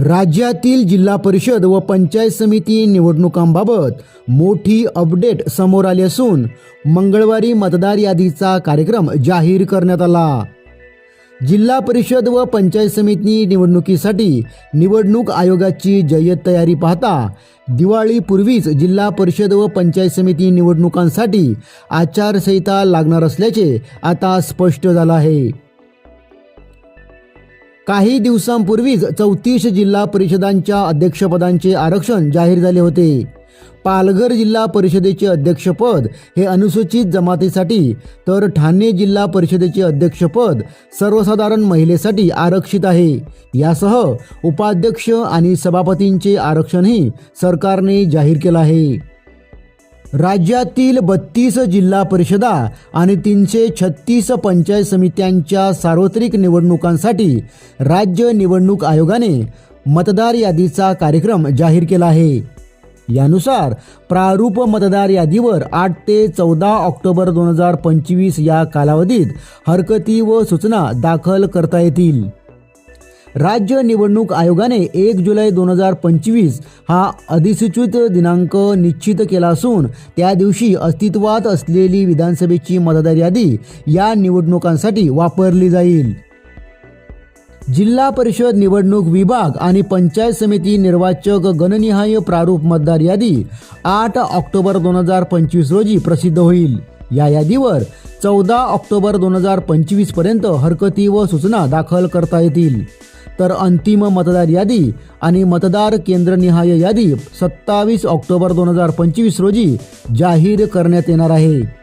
राज्यातील जिल्हा परिषद व पंचायत समिती निवडणुकांबाबत मोठी अपडेट समोर आली असून मंगळवारी मतदार यादीचा कार्यक्रम जाहीर करण्यात आला. जिल्हा परिषद व पंचायत समिती निवडणुकीसाठी निवडणूक आयोगाची जय्यत तयारी पाहता दिवाळीपूर्वीच जिल्हा परिषद व पंचायत समिती निवडणुकांसाठी आचारसंहिता लागणार असल्याचे आता स्पष्ट झालं आहे. काही दिवसांपूर्वीच चौतीस जिल्हा परिषदांच्या अध्यक्षपदांचे आरक्षण जाहीर झाले होते. पालघर जिल्हा परिषदेचे अध्यक्षपद हे अनुसूचित जमातीसाठी तर ठाणे जिल्हा परिषदेचे अध्यक्षपद सर्वसाधारण महिलेसाठी आरक्षित आहे. यासह उपाध्यक्ष आणि सभापतींचे आरक्षणही सरकारने जाहीर केलं आहे. राज्यातील बत्तीस जिल्हा परिषदा आणि तीनशे छत्तीस पंचायत समित्यांच्या सार्वत्रिक निवडणुकांसाठी राज्य निवडणूक आयोगाने मतदार यादीचा कार्यक्रम जाहीर केला आहे. यानुसार प्रारूप मतदार यादीवर आठ ते चौदा ऑक्टोबर दोन हजार पंचवीस या कालावधीत हरकती व सूचना दाखल करता येतील. राज्य निवडणूक आयोगाने एक जुलै दोन हजार पंचवीस हा अधिसूचित दिनांक निश्चित केला असून त्या दिवशी अस्तित्वात असलेली विधानसभेची मतदार यादी या निवडणुकांसाठी वापरली जाईल. जिल्हा परिषद निवडणूक विभाग आणि पंचायत समिती निर्वाचक गणनिहाय प्रारूप मतदार यादी आठ ऑक्टोबर दोन हजार पंचवीस रोजी प्रसिद्ध होईल. या यादीवर चौदा ऑक्टोबर दोन हजार पंचवीसपर्यंत हरकती व सूचना दाखल करता येतील. तर अंतिम मतदार यादी आणि मतदार केंद्रनिहाय यादी सत्तावीस ऑक्टोबर दोन हजार पंचवीस रोजी जाहीर करण्यात येणार आहे.